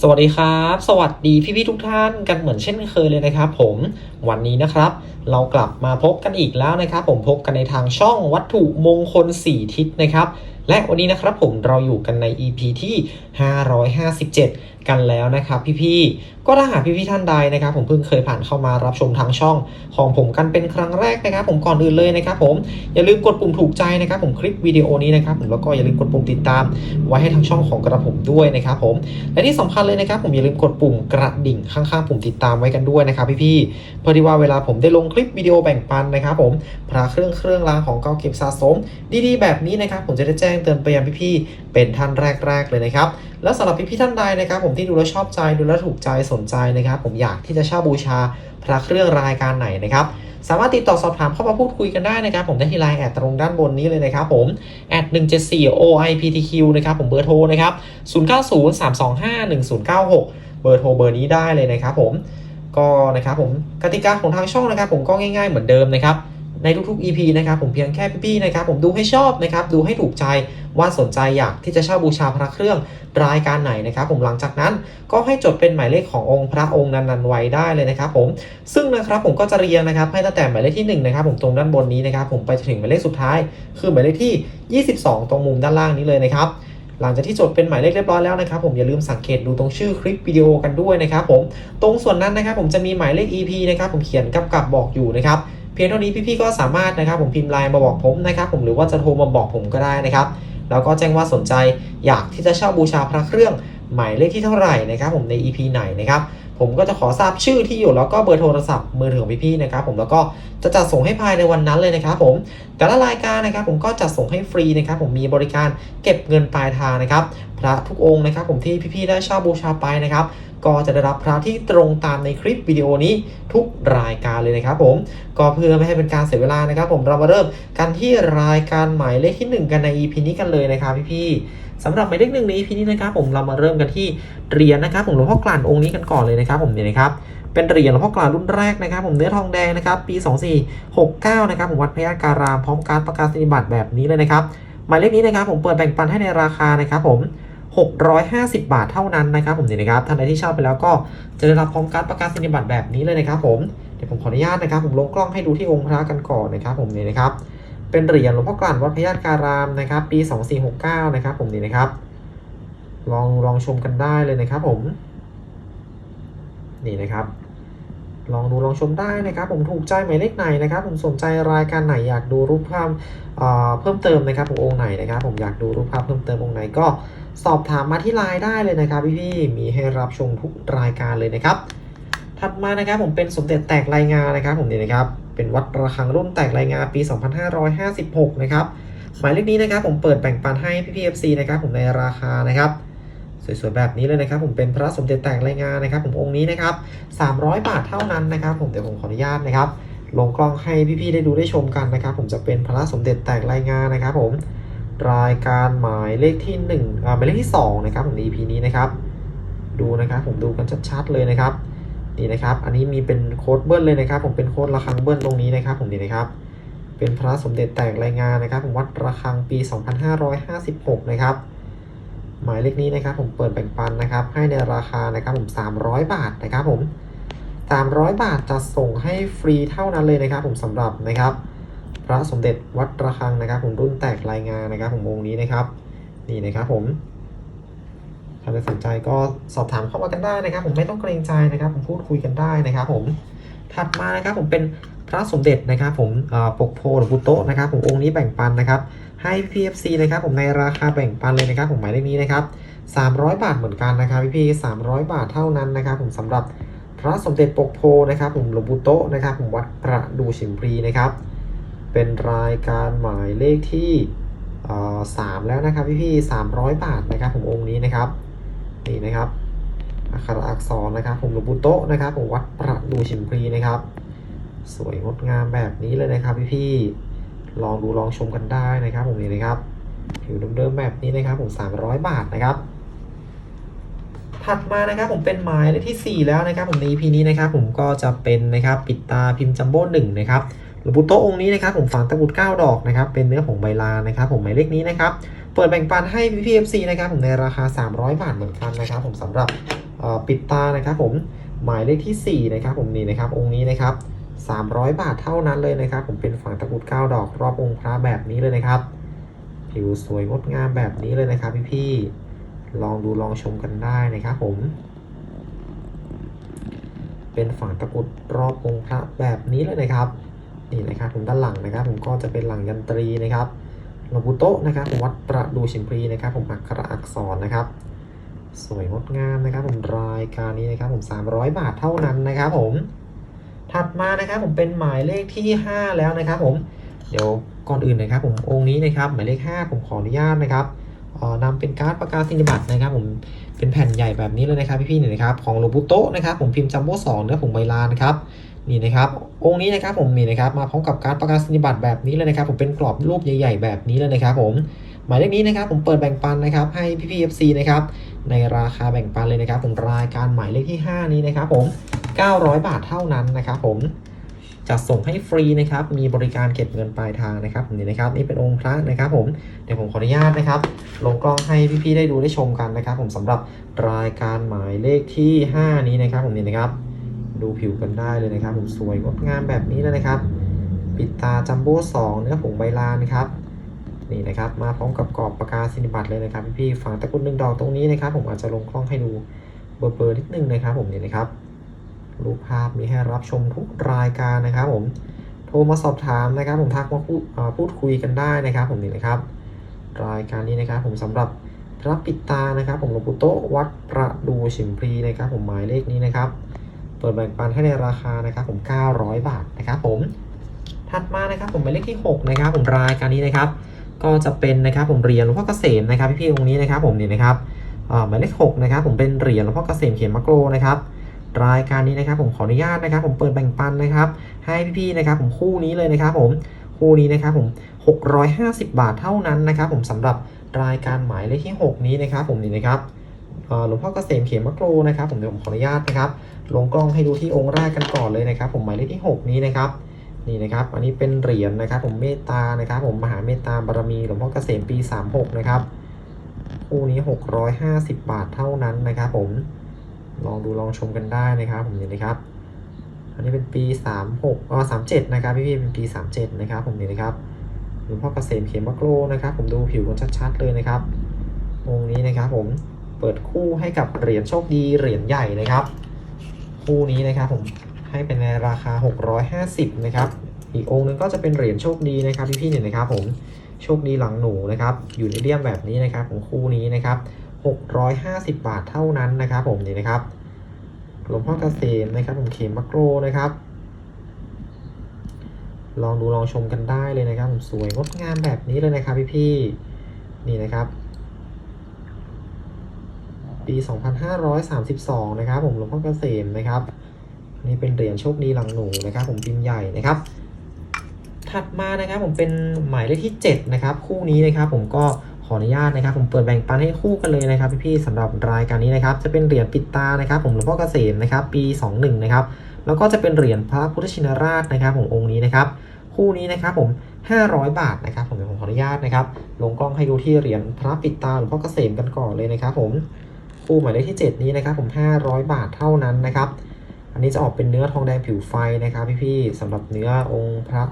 สวัสดีครับ สวัสดีพี่ๆทุกท่านกันเหมือนเช่นเคยเลยนะครับ ผมวันนี้นะครับ เรากลับมาพบกันอีกแล้วนะครับ ผมพบกันในทางช่องวัตถุมงคล 4 ทิศนะครับ และวันนี้นะครับผมเราอยู่กันใน EP ที่ 557 กันแล้วนะครับ พี่ๆ ก็ถ้าหากพี่ๆท่านใดนะครับ ผมเพิ่งเคยผ่านเข้ามารับชมทางช่องของผมกันเป็นครั้งแรกนะครับ ผมก่อนอื่นเลยนะครับ ผมอย่าลืมกดปุ่มถูกใจนะครับ ผมคลิปวิดีโอนี้นะครับผมแล้วก็อย่าลืมกดปุ่มติดตาม ไว้ให้ทางช่องของกระผมด้วยนะครับ ผมและที่สำคัญเลยนะครับ ผมอย่าลืมกดปุ่มกระดิ่งข้างๆ ปุ่มติดตามไว้กันด้วยนะครับ พี่ๆเพื่อที่ว่าเวลาผมได้ลงคลิปวิดีโอแบ่งปันนะครับ ผมพระเครื่องเครื่องรางของเก่าเก็บสะสม ดีๆ แบบนี้นะครับ ผมจะได้แจ้งเตือนไปยังพี่ๆเป็นท่านแรก ๆเลยนะครับ แล้วสำหรับพี่ๆท่านใดนะครับ ผมที่ดูแล้วชอบใจดูแล้วถูกใจสนใจนะครับ ผมอยากที่จะเช่าบูชาพระเครื่องรายการไหนนะครับสามารถติดต่อสอบถามเข้ามาพูดคุยกันได้นะครับ ผมได้ที่ไลน์แอดตรงด้านบนนี้เลยนะครับผมแอด174 OIPTQ นะครับผมเบอร์โทรนะครับ 0903251096 เบอร์โทรเบอร์นี้ได้เลยนะครับผมก็นะครับผมกติกาของทางช่องนะครับ ผมก็ง่ายๆเหมือนเดิมนะครับ ในทุกๆ EP นะครับผมเพียงแค่พี่ๆนะครับผมดูให้ชอบนะครับดูให้ถูกใจว่าสนใจอยากที่จะเช่าบูชาพระเครื่องรายการไหนนะครับผมหลังจากนั้นก็ให้จดเป็นหมายเลขขององค์พระองค์นั้นๆไว้ได้เลยนะครับผมซึ่งนะครับผมก็จะเรียงนะครับให้ตั้งแต่หมายเลขที่1นะครับผมตรงด้านบนนี้นะครับผมไปจนถึงหมายเลขสุดท้าย คือหมายเลขที่ 22 ตรงมุมด้านล่างนี้เลยนะครับหลังจากที่จดเป็นหมายเลขเรียบร้อยแล้วนะครับผมอย่าลืมสังเกตดูตรงชื่อคลิปวิดีโอกันด้วยนะครับผมตรงส่วนนั้นนะครับผมจะมีหมายเลข EP นะครับผมเขียนกำกับบอกอยู่นะครับ เพียงเท่านี้พี่ๆก็สามารถนะครับผมพิมพ์ไลน์มาบอกผมนะครับผมหรือว่าจะโทรมาบอกผมก็ได้นะครับแล้วก็แจ้งว่าสนใจอยากที่จะเช่าบูชาพระเครื่องหมายเลขที่เท่าไหร่นะครับผมใน EP ไหนนะครับผมก็จะขอทราบชื่อที่อยู่แล้วก็เบอร์โทรศัพท์มือถือของพี่ๆนะครับผมแล้วก็จะจัดส่งให้ภายในวันนั้นเลยนะครับผมแต่ละรายการนะครับผมก็จัดส่งให้ฟรีนะครับผมมีบริการเก็บเงินปลายทางนะครับพระทุกองค์นะครับผมที่พี่ๆได้เช่าบูชาไปนะครับ ก็จะได้รับพระที่ตรงตามในคลิปวิดีโอนี้ทุกรายการเลยนะครับผมก็เพื่อไม่ให้เป็นการเสียเวลานะครับ ผมเรามาเริ่มกันที่รายการหมายเลขที่ 1 กันใน EP นี้กันเลยนะครับพี่ๆสำหรับหมายเลขหนึ่งใน EP นี้นะครับ ผมเรามาเริ่มกันที่เหรียญนะครับผมหลวงพ่อกลั่นองค์นี้กันก่อนเลยนะครับ ผมเนี่ยนะครับเป็นเหรียญหลวงพ่อกลั่นรุ่นแรกนะครับ ผมเนื้อทองแดงนะครับ ปี 2469 นะครับ ผมวัดพระยาการามพร้อมการประกาศนียบัตรแบบนี้เลยนะครับ หมายเลขนี้นะครับ ผมเปิดแบ่งปันให้ในราคานะครับ ผม 650 บาทเท่านั้นนะครับผมนี่นะครับท่านใดที่เช่าไปแล้วก็จะได้รับพร้อมการประกาศนียบัตรแบบนี้เลยนะครับผมเดี๋ยวผมขออนุญาตนะครับ ผมลงกล้องให้ดูที่องค์พระกันก่อนนะครับผมนี่นะครับเป็นเหรียญหลวงพ่อกลั่นวัดพระยาการามนะครับ ปี 2469 นะครับผมนี่นะครับ ลองลองชมกันได้เลยนะครับผม นี่นะครับลองดูลองชมได้นะครับ ผมถูกใจหมายเลขไหนนะครับ ผมสนใจรายการไหนอยากดูรูปภาพเอ่อเพิ่มเติมนะครับผมองค์ไหนนะครับ ผมอยากดูรูปภาพเพิ่มเติมองค์ไหนก็ สอบถามมาที่ไลน์ได้เลยนะครับพี่ๆมีให้รับชมทุกรายการเลยนะครับ ถัดมานะครับผมเป็นสมเด็จแตกรายงานนะครับ ผมนี่นะครับเป็นวัดระฆังรุ่นแตกรายงานปี 2556 นะครับหมายเลขนี้นะครับผมเปิดแบ่งปันให้พี่พีเอฟซีนะครับผมในราคานะครับสวยๆแบบนี้เลยนะครับ ผมเป็นพระสมเด็จแตกรายงานนะครับ ผมองค์นี้นะครับ 300 บาทเท่านั้นนะครับ ผมเดี๋ยวผมขออนุญาตนะครับ ลงกล้องให้พี่ๆได้ดูได้ชมกันนะครับ ผมจะเป็นพระสมเด็จแตกรายงานนะครับ ผม รายการหมายเลขที่1อ่าหมายเลขที่ 2 นะครับผมใน EP นี้นะครับ ดูนะครับผมดูกันชัดๆเลยนะครับนี่นะครับ อันนี้มีเป็นโค้ดเบิ้ลเลยนะครับ ผมเป็นโค้ดระฆังเบิ้ลตรงนี้นะครับผมนี่นะครับ เป็นพระสมเด็จแตกรายงานนะครับ ผมวัดระฆังปี 2556 นะครับ หมายเลขนี้นะครับ ผมเปิดแบ่งปันนะครับ ให้ในราคานะครับผม 300 บาทนะครับผม 300 บาทจะส่งให้ฟรีเท่านั้นเลยนะครับ ผมสำหรับนะครับ พระสมเด็จวัดระฆังนะครับ ผมรุ่นแตกรายงานนะครับ ผมองค์นี้นะครับ นี่นะครับผมถ้าสนใจก็สอบถามเข้ามากันได้นะครับ ผมไม่ต้องเกรงใจนะครับ ผมพูดคุยกันได้นะครับ ผมถัดมานะครับผมเป็นพระสมเด็จนะครับ ผมปกโพหรือปุโตนะครับ ผมองค์นี้แบ่งปันนะครับ ให้ PFC นะครับ ผมในราคาแบ่งปันเลยนะครับ ผมหมายเลขนี้นะครับ300 บาทเหมือนกันนะครับพี่พี่300 บาทเท่านั้นนะครับ ผมสำหรับพระสมเด็จปกโพนะครับ ผมหลวงปู่โตนะครับ ผมวัดประดูชิมพรีนะครับ เป็นรายการหมายเลขที่สามแล้วนะครับพี่พี่300บาทนะครับผมองค์นี้นะครับนี่นะครับอักขระอักษรนะครับ ผมหลวงปู่โตะนะครับผมวัดประดูชิมพรีนะครับ สวยงดงามแบบนี้เลยนะครับพี่พี่ๆลองดูลองชมกันได้นะครับ ผมนี่นะครับผิวเดิมๆแบบนี้นะครับ ผม300บาทนะครับ ถัดมานะครับผมเป็นหมายเลขที่ 4 แล้วนะครับ ผมใน EP นี้นะครับ ผมก็จะเป็นนะครับปิดตาพิมพ์จัมโบ้หนึ่งนะครับ หลวงปู่โตะองค์นี้นะครับผมฝังตะกุด9ดอกนะครับเป็นเนื้อผงใบลานนะครับผมหมายเลขนี้นะครับเปิดแบ่งปันให้พี่พีเอฟซีนะครับผมในราคา 300 บาทเหมือนกันนะครับ ผมสำหรับปิดตานะครับผมหมายเลขที่สี่นะครับผมนี่นะครับองค์นี้นะครับ300 บาทเท่านั้นเลยนะครับ ผมเป็นฝังตะกุด9ดอกรอบองค์พระแบบนี้เลยนะครับ ผิวสวยงดงามแบบนี้เลยนะครับ พี่ๆลองดูลองชมกันได้นะครับผม เป็นฝังตะกุดรอบองค์พระแบบนี้เลยนะครับ นี่นะครับผมด้านหลังนะครับ ผมก็จะเป็นหลังยันตรีนะครับหลวงปู่โตะนะครับผมวัดประดูชิมพรีนะครับ ผมอักขระอักษรนะครับ สวยงดงามนะครับ ผมรายการนี้นะครับ ผม 300 บาทเท่านั้นนะครับ ผมถัดมานะครับ ผมเป็นหมายเลขที่ 5 แล้วนะครับ ผมเดี๋ยวก่อนอื่นนะครับ ผมองค์นี้นะครับ หมายเลข 5 ผมขออนุญาตนะครับนำเป็นการ์ดประกาศนียบัตรนะครับ ผมเป็นแผ่นใหญ่แบบนี้เลยนะครับพี่ๆนี่นะครับของหลวงปู่โตะนะครับ ผมพิมพ์จัมโบ้สองเนื้อผงใบลานครับนี่นะครับ องค์นี้นะครับผมนี่นะครับมาพร้อมกับการประกาศนียบัตรแบบนี้เลยนะครับผมเป็นกรอบรูปใหญ่ ๆ แบบนี้เลยนะครับผมหมายเลขนี้นะครับผมเปิดแบ่งปันนะครับให้พี่ๆ FC นะครับในราคาแบ่งปันเลยนะครับ ผมรายการหมายเลขที่ 5 นี้นะครับผม 900 บาทเท่านั้นนะครับผมจะส่งให้ฟรีนะครับ มีบริการเก็บเงินปลายทางนะครับผมนี่นะครับ นี่เป็นองค์พระนะครับ ผม เดี๋ยวผมขออนุญาตนะครับ ลงกล้องให้พี่ๆได้ดูได้ชมกันนะครับ ผมสำหรับรายการหมายเลขที่ 5 นี้นะครับ ผมนี่นะครับ ดูผิวกันได้เลยนะครับผมสวยงดงามแบบนี้เลยนะครับ ปิดตาจัมโบ้สองเนื้อผงใบลานครับนี่นะครับมาพร้อมกับกรอบปากกาสินิบัตรเลยนะครับพี่ๆฝังตะกรุดหนึ่งดอกตรงนี้นะครับ ผมอาจจะลงกล้องให้ดูเบอร์เบอร์นิดนึงนะครับ ผมนี่นะครับรูปภาพมีให้รับชมทุกรายการนะครับ ผมโทรมาสอบถามนะครับ ผมทักมาพูดพูดคุยกันได้นะครับ ผมนี่นะครับ รายการนี้นะครับ ผมสำหรับพระปิดตานะครับ ผมหลวงปู่โตวัดประดูฉิมพลีนะครับ ผมหมายเลขนี้นะครับ เปิดแบ่งปันให้ในราคานะครับผม900 บาทนะครับผมถัดมานะครับผมหมายเลขที่ 6 นะครับ ผมรายการนี้นะครับ ก็จะเป็นนะครับผมเหรียญหลวงพ่อเกษมนะครับพี่ๆองค์นี้นะครับผมนี่นะครับหมายเลข6นะครับผมเป็นเหรียญหลวงพ่อเกษมเขียนมะโกรนะครับรายการนี้นะครับผมขออนุญาตนะครับ ผมเปิดแบ่งปันนะครับ ให้พี่ๆนะครับผมคู่นี้เลยนะครับผมคู่นี้นะครับผม 650 บาทเท่านั้นนะครับ ผมสำหรับรายการหมายเลขที่ 6 นี้นะครับผมนี่นะครับ หลวงพ่อเกษมเขียนมะโกรนะครับ ผมเดี๋ยวผมขออนุญาตนะครับ ลงกล้องให้ดูที่องค์แรกกันก่อนเลยนะครับ ผมหมายเลขที่ 6 นี้นะครับนี่นะครับอันนี้เป็นเหรียญนะครับ ผมเมตตานะครับ ผมมหาเมตตาบารมีหลวงพ่อเกษมปี 36 นะครับคู่นี้ 650 บาทเท่านั้นนะครับ ผมลองดูลองชมกันได้นะครับ ผมนี่นะครับ อันนี้เป็นปี 36อ๋อ37 นะครับพี่ๆเป็นปี 37 นะครับ ผมนี่นะครับหลวงพ่อเกษมเขียนมะโกรนะครับ ผมดูผิวกันชัดๆเลยนะครับองค์นี้นะครับ ผม ปิดคู่ให้กับเหรียญโชคดีเหรียญใหญ่นะครับ คู่นี้นะครับผมให้เป็นในราคา 650 นะครับ อีกองค์หนึงก็จะเป็นเหรียญโชคดีนะครับพี่ๆเนี่ยนะครับผมโชคดีหลังหนูนะครับอยู่ในเดียมแบบนี้นะครับของคู่นี้นะครับ 650 บาทเท่านั้นนะครับ ผมนี่นะครับหลวงพ่อเกษมนะครับผมเขมมักโรนะครับ ลองดูลองชมกันได้เลยนะครับผมสวยงดงามแบบนี้เลยนะครับพี่ๆนี่นะครับ ปี 2532 นะครับ ผมหลวงพ่อเกษมนะครับนี่เป็นเหรียญโชคดีหลังหนูนะครับผมพิมพ์ใหญ่นะครับ ถัดมานะครับผมเป็นหมายเลขที่ 7 นะครับ คู่นี้นะครับ ผมก็ขออนุญาตนะครับ ผมเปิดแบ่งปันให้คู่กันเลยนะครับ พี่ๆสำหรับรายการนี้นะครับ จะเป็นเหรียญปิดตานะครับ ผมหลวงพ่อเกษมนะครับ ปี 21 นะครับ แล้วก็จะเป็นเหรียญพระพุทธชินราชนะครับ ผมองค์นี้นะครับ คู่นี้นะครับผม 500 บาทนะครับผมเดี๋ยวผมขออนุญาตนะครับ ลงกล้องให้ดูที่เหรียญพระปิดตาหลวงพ่อเกษมกันก่อนเลยนะครับ ผม คู่หมายเลขที่ 7 นี้นะครับผม500 บาทเท่านั้นนะครับ อันนี้จะออกเป็นเนื้อทองแดงผิวไฟนะครับพี่ๆสำหรับเนื้อองค์พระ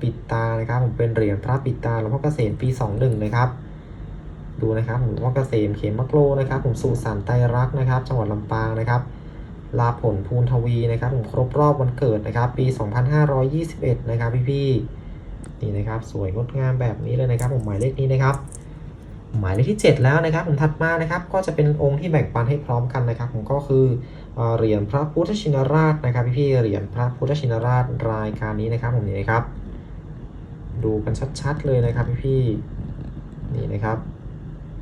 ปิดตานะครับ ผมเป็นเหรียญพระปิดตาหลวงพ่อเกษมปี21นะครับ ดูนะครับผมหลวงพ่อเกษมเขมมะโกรนะครับ ผมสุสานไตรักนะครับ จังหวัดลำปางนะครับลาผลภูนทวีนะครับผมครบรอบวันเกิดนะครับ ปี 2521 นะครับพี่ๆนี่นะครับ สวยงดงามแบบนี้เลยนะครับ ผมหมายเลขนี้นะครับ หมายเลขที่ 7 แล้วนะครับผมถัดมานะครับก็จะเป็นองค์ที่แบ่งปันให้พร้อมกันนะครับผมก็คือเหรียญพระพุทธชินราชนะครับพี่ๆเหรียญพระพุทธชินราชรายการนี้นะครับผมนี่นะครับ ดูกันชัดๆเลยนะครับพี่ๆนี่นะครับ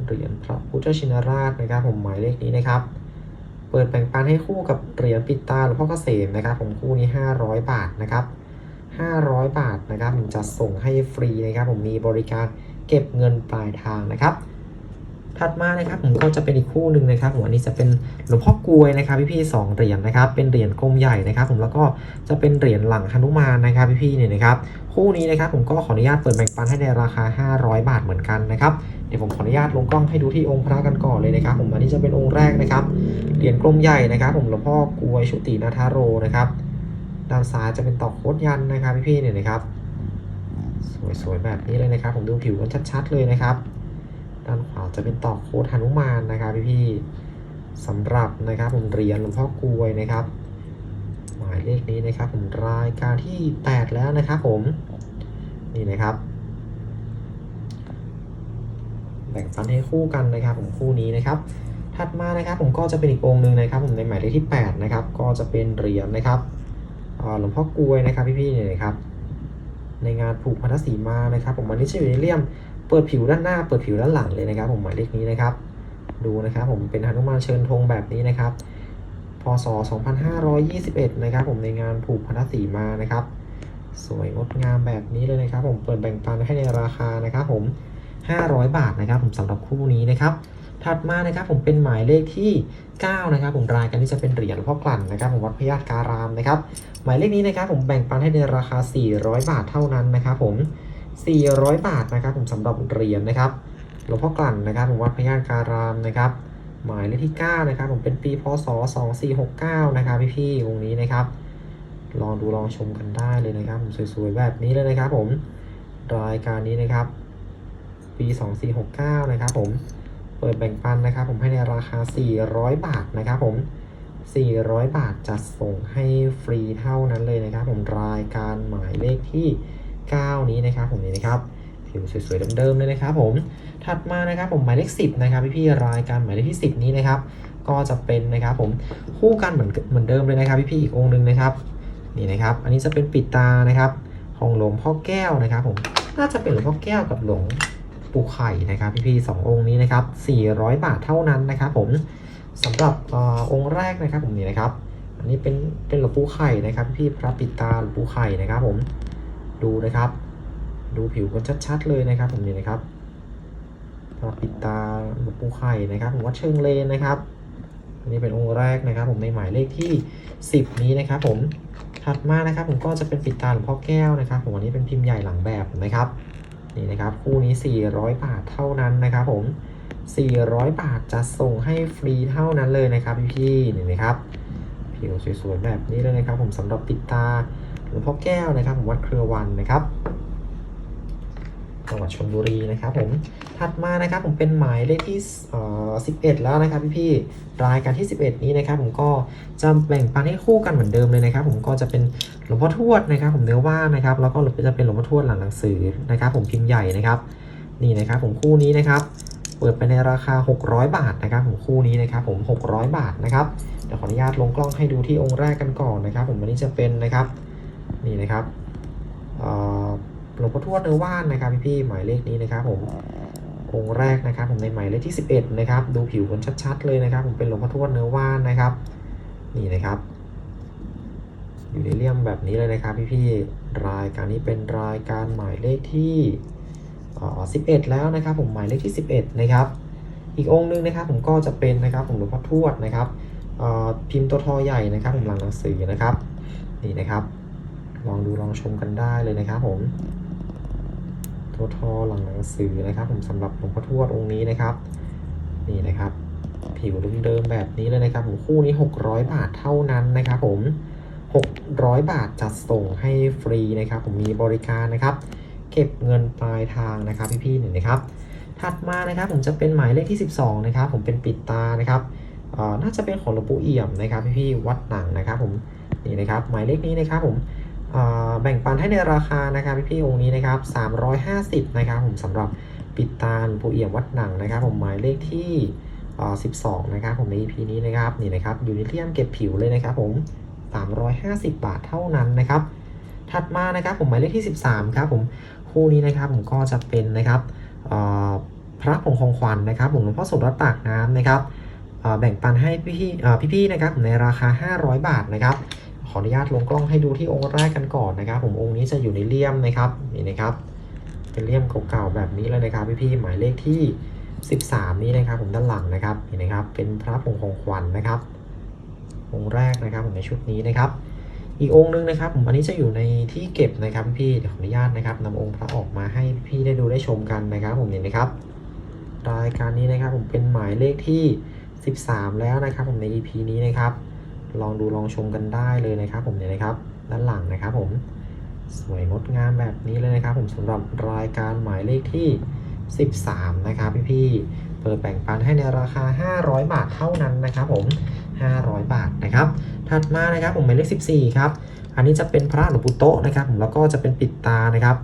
เหรียญพระพุทธชินราชนะครับ ผมหมายเลขนี้นะครับ เปิดแบ่งปันให้คู่กับเหรียญปิดตาหลวงพ่อเกษมนะครับ ผมคู่นี้ 500 บาทนะครับ 500 บาทนะครับผมจะส่งให้ฟรีนะครับ ผมมีบริการ เก็บเงินปลายทางนะครับ ถัดมานะครับผมก็จะเป็นอีกคู่หนึ่งนะครับผมอันนี้จะเป็นหลวงพ่อกลวยนะครับพี่ๆสองเหรียญนะครับ เป็นเหรียญกลมใหญ่นะครับ ผมแล้วก็จะเป็นเหรียญหลังหนุมานนะครับพี่ๆเนี่ยนะครับ คู่นี้นะครับผมก็ขออนุญาตเปิดแบ่งปันให้ในราคา 500 บาทเหมือนกันนะครับเดี๋ยวผมขออนุญาตลงกล้องให้ดูที่องค์พระกันก่อนเลยนะครับ ผมอันนี้จะเป็นองค์แรกนะครับเหรียญกลมใหญ่นะครับ ผมหลวงพ่อกลวยชุตินาทาโรนะครับด้านซ้ายจะเป็นตอกโคดยันนะครับพี่ๆเนี่ยนะครับ สวยๆแบบนี้เลยนะครับ ผมดูผิวกันชัดๆเลยนะครับ ด้านขวาจะเป็นตอกโคดหนุมานนะครับพี่ๆสำหรับนะครับผมเหรียญหลวงพ่อกลวยนะครับ หมายเลขนี้นะครับ ผมรายการที่ 8 แล้วนะครับ ผมนี่นะครับแบ่งปันให้คู่กันนะครับ ผมคู่นี้นะครับ ถัดมานะครับ ผมก็จะเป็นอีกองค์หนึ่งนะครับ ผมในหมายเลขที่ 8 นะครับ ก็จะเป็นเหรียญนะครับหลวงพ่อกลวยนะครับพี่ๆเนี่ยนะครับ ในงานผูกพันธสีมานะครับผมวันนี้จะอยู่ในเลี่ยมเปิดผิวด้านหน้า เปิดผิวด้านหลังเลยนะครับ ผมหมายเลขนี้นะครับ ดูนะครับ ผมเป็นหนุมานเชิญธงแบบนี้นะครับพศ 2521 นะครับ ผมในงานผูกพันธสีมานะครับ สวยงดงามแบบนี้เลยนะครับ ผมเปิดแบ่งปันให้ในราคานะครับ ผม 500 บาทนะครับ ผมสำหรับคู่นี้นะครับ ถัดมานะครับผมเป็นหมายเลขที่ 9 นะครับผมรายการที่จะเป็นเหรียญหลวงพ่อกลั่นนะครับผมวัดพญาตการามนะครับหมายเลขนี้นะครับผมแบ่งปันให้ในราคา 400 บาทเท่านั้นนะครับผม 400 บาทนะครับผมสำหรับเหรียญนะครับหลวงพ่อกลั่นนะครับผมวัดพญาตการามนะครับหมายเลขที่ 9 นะครับผมเป็นปีพศ 2469 นะครับพี่ๆวงนี้นะครับลองดูลองชมกันได้เลยนะครับผมสวยๆแบบนี้เลยนะครับผมรายการนี้นะครับ ปี 2469 นะครับผม เปิดแบ่งปันนะครับ ผมให้ในราคา 400 บาทนะครับผม 400 บาทจัดส่งให้ฟรีเท่านั้นเลยนะครับ ผมรายการหมายเลขที่ 9 นี้นะครับ ผมนี่นะครับผิวสวยๆเดิมๆเลยนะครับผมถัดมานะครับผมหมายเลข 10 นะครับพี่ๆรายการหมายเลขที่ 10 นี้นะครับ ก็จะเป็นนะครับผมคู่กันเหมือนเหมือนเดิมเลยนะครับพี่ๆอีกองค์หนึ่งนะครับนี่นะครับ อันนี้จะเป็นปิดตานะครับ ของหลวงพ่อแก้วนะครับ ผมน่าจะเป็นหลวงพ่อแก้วกับหลวง ปูไข่นะครับพี่ๆสององค์นี้นะครับ400 บาทเท่านั้นนะครับผมสำหรับอองค์แรกนะครับผมนี่นะครับ อันนี้เป็นเป็นหลวงปู่ไข่นะครับ พี่ๆพระปิตาหลวงปู่ไข่นะครับ ผมดูนะครับ ดูผิวกันชัดๆเลยนะครับ ผมนี่นะครับพระปิตาหลวงปู่ไข่นะครับผมวัดเชิงเลนนะครับ อันนี้เป็นองค์แรกนะครับ ผมในหมายเลขที่ 10 นี้นะครับ ผมถัดมานะครับ ผมก็จะเป็นปิดตาหลวงพ่อแก้วนะครับ ผมอันนี้เป็นพิมพ์ใหญ่หลังแบบนะครับ นี่นะครับคู่นี้ 400 บาทเท่านั้นนะครับผม 400 บาทจะส่งให้ฟรีเท่านั้นเลยนะครับพี่ๆนี่นะครับผิวสวยๆแบบนี้เลยนะครับ ผมสำหรับปิดตาหลวงพ่อแก้วนะครับ ผมวัดเครือวันนะครับ จังหวัดชลบุรีนะครับผมถัดมานะครับผมเป็นหมายเลขที่เอ่อ11แล้วนะครับพี่ๆรายการที่ 11 นี้นะครับผมก็จะแบ่งปันให้คู่กันเหมือนเดิมเลยนะครับผมก็จะเป็นหลวงพ่อทวดนะครับ ผมเนื้อว่านะครับแล้วก็จะเป็นหลวงพ่อทวดหลังหนังสือนะครับ ผมพิมพ์ใหญ่นะครับนี่นะครับผมคู่นี้นะครับเปิดไปในราคา 600 บาทนะครับผมคู่นี้นะครับผม600 บาทนะครับเดี๋ยวขออนุญาตลงกล้องให้ดูที่องค์แรกกันก่อนนะครับ ผมวันนี้จะเป็นนะครับนี่นะครับเอ่อ ลวงพ่อทวดเนื้อว่านนะครับพี่ๆหมายเลขนี้นะครับผมองค์แรกนะครับ ผมในหมายเลขที่ 11 นะครับ ดูผิวกันชัดๆเลยนะครับ ผมเป็นหลวงพ่อทวดเนื้อว่านนะครับ นี่นะครับ อยู่ในเลี่ยมแบบนี้เลยนะครับพี่ๆรายการนี้เป็นรายการหมายเลขที่เอ่อ11แล้วนะครับ ผมหมายเลขที่ 11 นะครับ อีกองค์นึงนะครับ ผมก็จะเป็นนะครับ ผมหลวงพ่อทวดนะครับอ่อพิมพ์ตัวทอใหญ่นะครับ ผมหลังหนังสือนะครับ นี่นะครับ ลองดูลองชมกันได้เลยนะครับผม ตัวทอหลังหนังสือนะครับ ผมสำหรับหลวงพ่อทวดองค์นี้นะครับ นี่นะครับ ผิวเดิมๆแบบนี้เลยนะครับผมคู่นี้ 600 บาทเท่านั้นนะครับ ผม 600 บาทจัดส่งให้ฟรีนะครับ ผมมีบริการนะครับ เก็บเงินปลายทางนะครับ พี่ๆเนี่ยนะครับ ถัดมานะครับ ผมจะเป็นหมายเลขที่ 12 นะครับ ผมเป็นปิดตานะครับน่าจะเป็นของหลวงปู่เอี่ยมนะครับ พี่ๆวัดหนังนะครับ ผมนี่นะครับ หมายเลขนี้นะครับ ผม แบ่งปันให้ในราคานะครับพี่ๆองค์นี้นะครับ 350 นะครับผมสำหรับปิดตาหลวงปู่เอี่ยมวัดหนังนะครับ ผมหมายเลขที่เอ่อ12 นะครับผมใน EP นี้นะครับนี่นะครับยู่ในเลี่ยมเก็บผิวเลยนะครับผม 350 บาทเท่านั้นนะครับ ถัดมานะครับผมหมายเลขที่ 13 ครับผมคู่นี้นะครับผมก็จะเป็นนะครับอ่อพระผงของขวัญนะครับผมหลวงพ่อสมรัตปากน้ำนะครับอ่อแบ่งปันให้พี่ๆอ่อพี่ๆนะครับในราคา 500 บาทนะครับ ขออนุญาตลงกล้องให้ดูที่องค์แรกกันก่อนนะครับ ผมองค์นี้จะอยู่ในเลี่ยมนะครับนี่นะครับเป็นเลี่ยมเก่าๆแบบนี้เลยนะครับพี่ๆหมายเลขที่ 13 นี้นะครับ ผมด้านหลังนะครับนี่นะครับ เป็นพระผงของขวัญนะครับ องค์แรกนะครับผมในชุดนี้นะครับ อีกองค์หนึงนะครับ ผมอันนี้จะอยู่ในที่เก็บนะครับพี่เดี๋ยวขออนุญาตนะครับนำองค์พระออกมาให้พี่ได้ดูได้ชมกันนะครับ ผมเห็นไหมครับรายการนี้นะครับ ผมเป็นหมายเลขที่ 13 แล้วนะครับ ผมใน EP นี้นะครับ ลองดูลองชมกันได้เลยนะครับผมเนี่ยนะครับ ด้านหลังนะครับผมสวยงดงามแบบนี้เลยนะครับ ผมสำหรับรายการหมายเลขที่ 13 นะครับพี่ๆเปิดแบ่งปันให้ในราคา 500 บาทเท่านั้นนะครับผม 500 บาทนะครับ ถัดมานะครับผมหมายเลข 14 ครับ อันนี้จะเป็นพระหลวงปู่โตนะครับ ผมแล้วก็จะเป็นปิดตานะครับ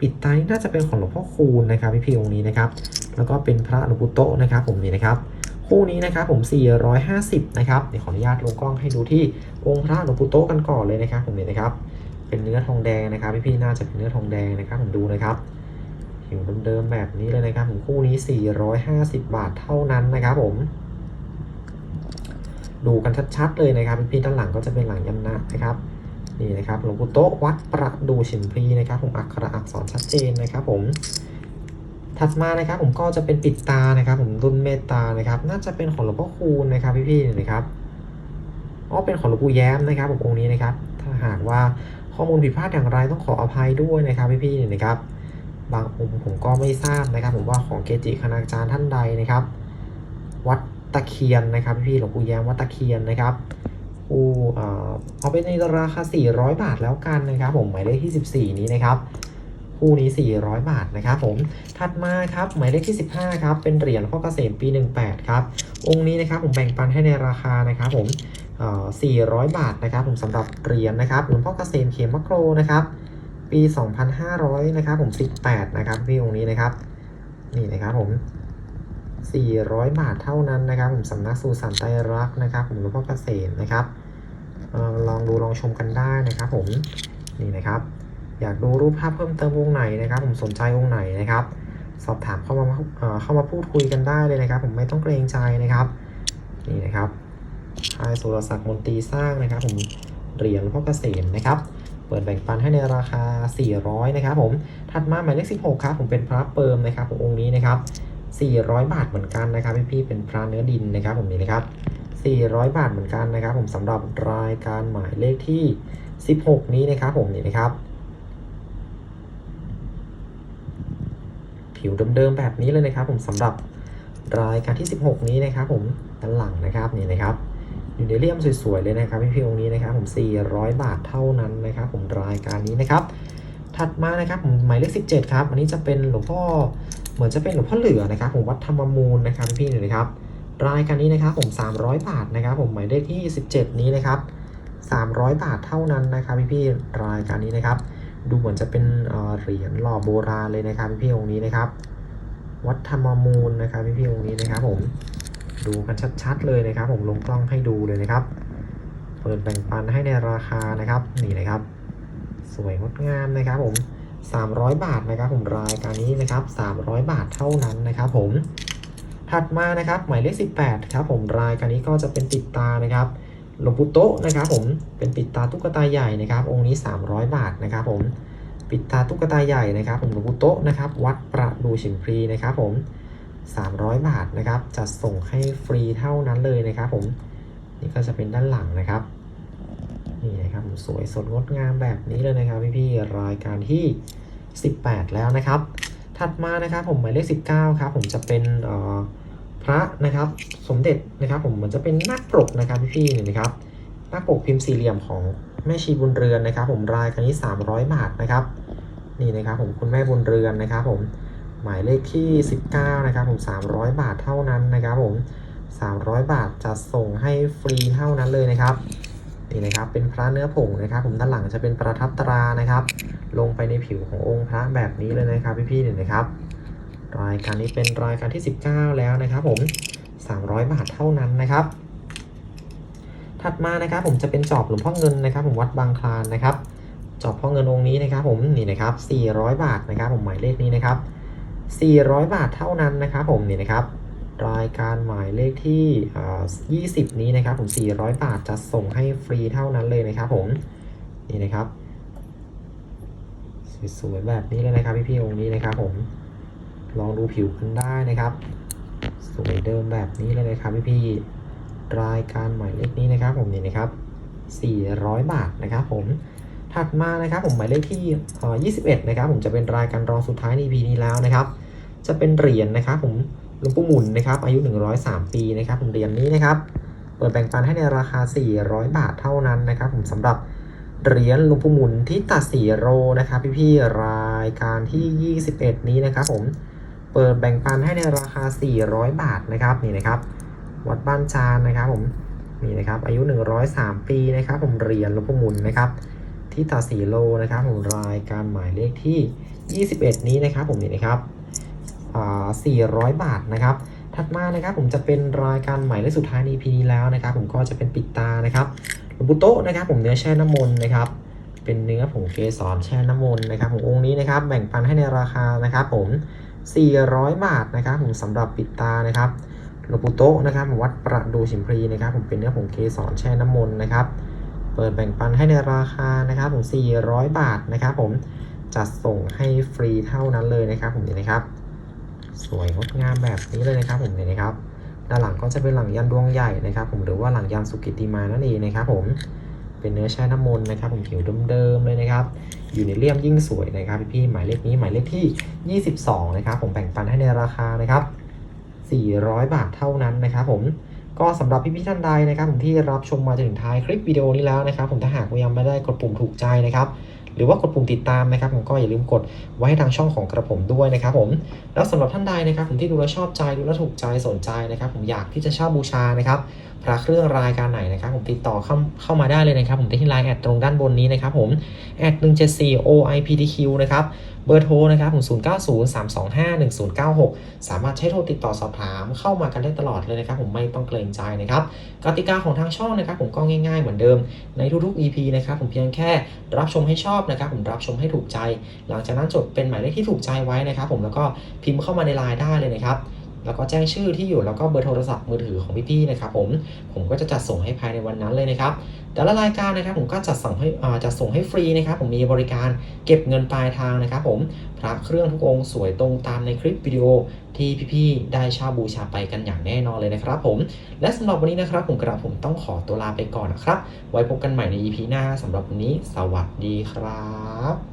ปิดตานี่น่าจะเป็นของหลวงพ่อคูณนะครับพี่ๆองค์นี้นะครับ แล้วก็เป็นพระหลวงปู่โตนะครับ ผมนี่นะครับ คู่นี้นะครับผม 450 นะครับ เดี๋ยวขออนุญาตลงกล้องให้ดูที่องค์พระหลวงปู่โตกันก่อนเลยนะครับ ผมนี่นะครับ เป็นเนื้อทองแดงนะครับพี่ๆน่าจะเป็นเนื้อทองแดงนะครับ ผมดูนะครับผิวเดิมๆแบบนี้เลยนะครับ ผมคู่นี้ 450 บาทเท่านั้นนะครับผม ดูกันชัดๆเลยนะครับพี่ๆด้านหลังก็จะเป็นหลังยำนะนะครับนี่นะครับหลวงปู่โตวัดประดูฉิมพลีนะครับ ผมอักขระอักษรชัดเจนนะครับ ผม ถัดมานะครับผมก็จะเป็นปิดตานะครับ ผมรุ่นเมตตานะครับ น่าจะเป็นของหลวงพ่อคูณนะครับพี่ๆนะครับอ๋อเป็นของหลวงปู่แย้มนะครับผมองค์นี้นะครับ ถ้าหากว่าข้อมูลผิดพลาดอย่างไรต้องขออภัยด้วยนะครับพี่ๆนะครับ บางองค์ผมก็ไม่ทราบนะครับ ผมว่าของเกจิคณาจารย์ท่านใดนะครับ วัดตะเคียนนะครับพี่ๆหลวงปู่แย้มวัดตะเคียนนะครับผู้เออเอาไปในราคา 400 บาทแล้วกันนะครับ ผมหมายเลขที่ 14 นี้นะครับ คู่นี้ 400 บาทนะครับผม ถัดมาครับหมายเลขที่ 15 ครับ เป็นเหรียญพ่อเกษมปี 18 ครับ องค์นี้นะครับผมแบ่งปันให้ในราคานะครับผมเอ่อ400 บาทนะครับผมสำหรับเหรียญนะครับหลวงพ่อเกษมเขมมะโครนะครับ ปี 2500 นะครับผม 18 นะครับพี่องค์นี้นะครับ นี่นะครับผม 400 บาทเท่านั้นนะครับ ผมสำนักสูสันไตรรักนะครับผมหลวงพ่อเกษมนะครับลองดูลองชมกันได้นะครับผมนี่นะครับ อยากดูรูปภาพเพิ่มเติมวงไหนนะครับ ผมสนใจวงไหนนะครับ สอบถามเข้ามาเข้ามาพูดคุยกันได้เลยนะครับ ผมไม่ต้องเกรงใจนะครับนี่นะครับค่ายสุรศักดิ์มนตรีสร้างนะครับ ผมเหรียญพ่อเกษมนะครับ เปิดแบ่งปันให้ในราคา 400 นะครับ ผมถัดมาหมายเลข16 ครับผมเป็นพระเปิมนะครับผมองค์นี้นะครับ 400 บาทเหมือนกันนะครับพี่ๆเป็นพระเนื้อดินนะครับ ผมนี่นะครับ 400 บาทเหมือนกันนะครับ ผมสำหรับรายการหมายเลขที่ 16 นี้นะครับ ผมนี่นะครับ ผิวเดิมๆแบบนี้เลยนะครับผมสำหรับรายการที่ 16 นี้นะครับผมด้านหลังนะครับนี่นะครับอยู่ในเลี่ยมสวยๆเลยนะครับพี่พี่องค์นี้นะครับผม 400 บาทเท่านั้นนะครับ ผมรายการนี้นะครับ ถัดมานะครับผมหมายเลข 17 ครับอันนี้จะเป็นหลวงพ่อเหมือนจะเป็นหลวงพ่อเหลือนะครับ ผมวัดธรรมมูลนะครับพี่ๆนะครับ รายการนี้นะครับผม 300 บาทนะครับ ผมหมายเลขที่ 17 นี้นะครับ 300 บาทเท่านั้นนะครับพี่พี่ๆรายการนี้นะครับ ดูเหมือนจะเป็นเหรียญหล่อโบราณเลยนะครับพี่ๆองค์นี้นะครับ วัดธรรมมูลนะครับพี่ๆองค์นี้นะครับ ผมดูกันชัดๆเลยนะครับ ผมลงกล้องให้ดูเลยนะครับ เปิดแบ่งปันให้ในราคานะครับนี่นะครับ สวยงดงามนะครับ ผม 300 บาทนะครับ ผมรายการนี้นะครับ 300 บาทเท่านั้นนะครับ ผมถัดมานะครับหมายเลข 18 ครับ ผมรายการนี้ก็จะเป็นปิดตานะครับ หลวงปู่โตะนะครับผมเป็นปิดตาตุ๊กตาใหญ่นะครับ องค์นี้ 300 บาทนะครับผมปิดตาตุ๊กตาใหญ่นะครับ ผมหลวงปู่โตะนะครับ วัดประดูฉิมพลีนะครับผม300 บาทนะครับจัดส่งให้ฟรีเท่านั้นเลยนะครับ ผมนี่ก็จะเป็นด้านหลังนะครับนี่นะครับผมสวยสดงดงามแบบนี้เลยนะครับพี่ๆรายการที่ 18 แล้วนะครับ ถัดมานะครับผมหมายเลข 19 ครับ ผมจะเป็นเอ่อ พระนะครับสมเด็จนะครับ ผมมันจะเป็นนาปกนะครับพี่ๆเนี่ยนะครับนาปกพิมพ์สี่เหลี่ยมของแม่ชีบุญเรือนนะครับ ผมรายการนี้300 บาทนะครับ นี่นะครับ ผมคุณแม่บุญเรือนนะครับ ผมหมายเลขที่ 19 นะครับ ผม 300 บาทเท่านั้นนะครับผม 300 บาทจะส่งให้ฟรีเท่านั้นเลยนะครับนี่นะครับเป็นพระเนื้อผงนะครับ ผมด้านหลังจะเป็นประทับตรานะครับ ลงไปในผิวขององค์พระแบบนี้เลยนะครับพี่ๆเนี่ยนะครับ รายการนี้เป็นรายการที่ 19 แล้วนะครับผม 300 บาทเท่านั้นนะครับ ถัดมานะครับผมจะเป็นจอบหลวงพ่อเงินนะครับ ผมวัดบางคลานนะครับ จอบพ่อเงินองค์นี้นะครับ ผมนี่นะครับ 400 บาทนะครับ ผมหมายเลขนี้นะครับ 400 บาทเท่านั้นนะครับผมนี่นะครับ รายการหมายเลขที่อ่า20 นี้นะครับ ผม 400 บาทจะส่งให้ฟรีเท่านั้นเลยนะครับ ผมนี่นะครับสวยๆแบบนี้เลยนะครับพี่ๆองค์นี้นะครับผม ลองดูผิวกันได้นะครับ สวยเดิมแบบนี้เลยนะครับพี่พี่รายการหมายเลขนี้นะครับ ผมนี่นะครับ 400 บาทนะครับผมถัดมานะครับผมหมายเลขที่เอ่อ21 นะครับ ผมจะเป็นรายการรองสุดท้ายใน EP นี้แล้วนะครับ จะเป็นเหรียญนะครับ ผมหลวงปู่หมุนนะครับ อายุ 103 ปีนะครับ ผมเหรียญนี้นะครับ เปิดแบ่งปันให้ในราคา 400 บาทเท่านั้นนะครับ ผมสำหรับเหรียญหลวงปู่หมุนที่ตัดสีโรนะครับ พี่ๆรายการที่ 21 นี้นะครับ ผม เปิดแบ่งปันให้ในราคา 400 บาทนะครับนี่นะครับ วัดบ้านจานนะครับผมนี่นะครับอายุ 103 ปีนะครับผมเหรียญหลวงปู่หมุนนะครับที่ตัดสีโลนะครับผมรายการหมายเลขที่ 21 นี้นะครับผมนี่นะครับอ่า400 บาทนะครับถัดมานะครับผมจะเป็นรายการใหม่และสุดท้ายใน EP นี้แล้วนะครับ ผมก็จะเป็นปิดตานะครับหลวงปู่โตนะครับผมเนื้อแช่น้ำมนต์นะครับ เป็นเนื้อผงเกสรแช่น้ำมนต์นะครับผมองค์นี้นะครับแบ่งปันให้ในราคานะครับผม 400 บาทนะครับผมสำหรับปิดตานะครับหลวงปู่โตะนะครับผมวัดประดูชิมพรีนะครับ ผมเป็นเนื้อผงเกสรแช่น้ำมนต์นะครับ เปิดแบ่งปันให้ในราคานะครับ ผม 400 บาทนะครับ ผมจัดส่งให้ฟรีเท่านั้นเลยนะครับ ผมนี่นะครับ สวยงดงามแบบนี้เลยนะครับ ผมเนี่ยนะครับ ด้านหลังก็จะเป็นหลังยันดวงใหญ่นะครับ ผมหรือว่าหลังยันสุกิติมานั่นเองนะครับ ผม เป็นเนื้อแช่น้ำมนต์นะครับผมผิวเดิมๆเลยนะครับอยู่ในเลี่ยมยิ่งสวยนะครับพี่ๆหมายเลขนี้หมายเลขที่ 22 นะครับ ผมแบ่งปันให้ในราคานะครับ 400 บาทเท่านั้นนะครับผมก็สำหรับพี่ๆท่านใดนะครับผมที่รับชมมาจนถึงท้ายคลิปวิดีโอนี้แล้วนะครับ ผมถ้าหากยังไม่ได้กดปุ่มถูกใจนะครับ หรือว่ากดปุ่มติดตามนะครับผมก็อย่าลืมกดไว้ให้ทางช่องของกระผมด้วยนะครับผมแล้วสำหรับท่านใดนะครับผมที่ดูแลชอบใจดูแลถูกใจสนใจนะครับผมอยากที่จะเช่าบูชานะครับพระเครื่องรายการไหนนะครับผมติดต่อเข้าเข้ามาได้เลยนะครับผมที่ไลน์แอดตรงด้านบนนี้นะครับผมแอด174 OIPDQ นะครับ เบอร์โทรนะครับผม0903251096 สามารถใช้โทรติดต่อสอบถามเข้ามากันได้ตลอดเลยนะครับ ผมไม่ต้องเกรงใจนะครับกติกาของทางช่องนะครับ ผมก็ง่ายๆเหมือนเดิมในทุกๆ EP นะครับผมเพียงแค่รับชมให้ชอบนะครับ ผมรับชมให้ถูกใจ หลังจากนั้นจดเป็นหมายเลขที่ถูกใจไว้นะครับ ผมแล้วก็พิมพ์เข้ามาในไลน์ได้เลยนะครับ แล้วก็แจ้งชื่อที่อยู่แล้วก็เบอร์โทรศัพท์มือถือของพี่ๆนะครับผมผมก็จะจัดส่งให้ภายในวันนั้นเลยนะครับแต่ละรายการนะครับผมก็จัดส่งให้จัดส่งให้ฟรีนะครับผมมีบริการเก็บเงินปลายทางนะครับผมพระเครื่องทุกองค์สวยตรงตามในคลิปวิดีโอที่พี่ๆได้ชาบูชาไปกันอย่างแน่นอนเลยนะครับผมและสำหรับวันนี้นะครับผมกระผมต้องขอตัวลาไปก่อนนะครับ ไว้พบกันใหม่ใน EP หน้าสำหรับวันนี้ สวัสดีครับ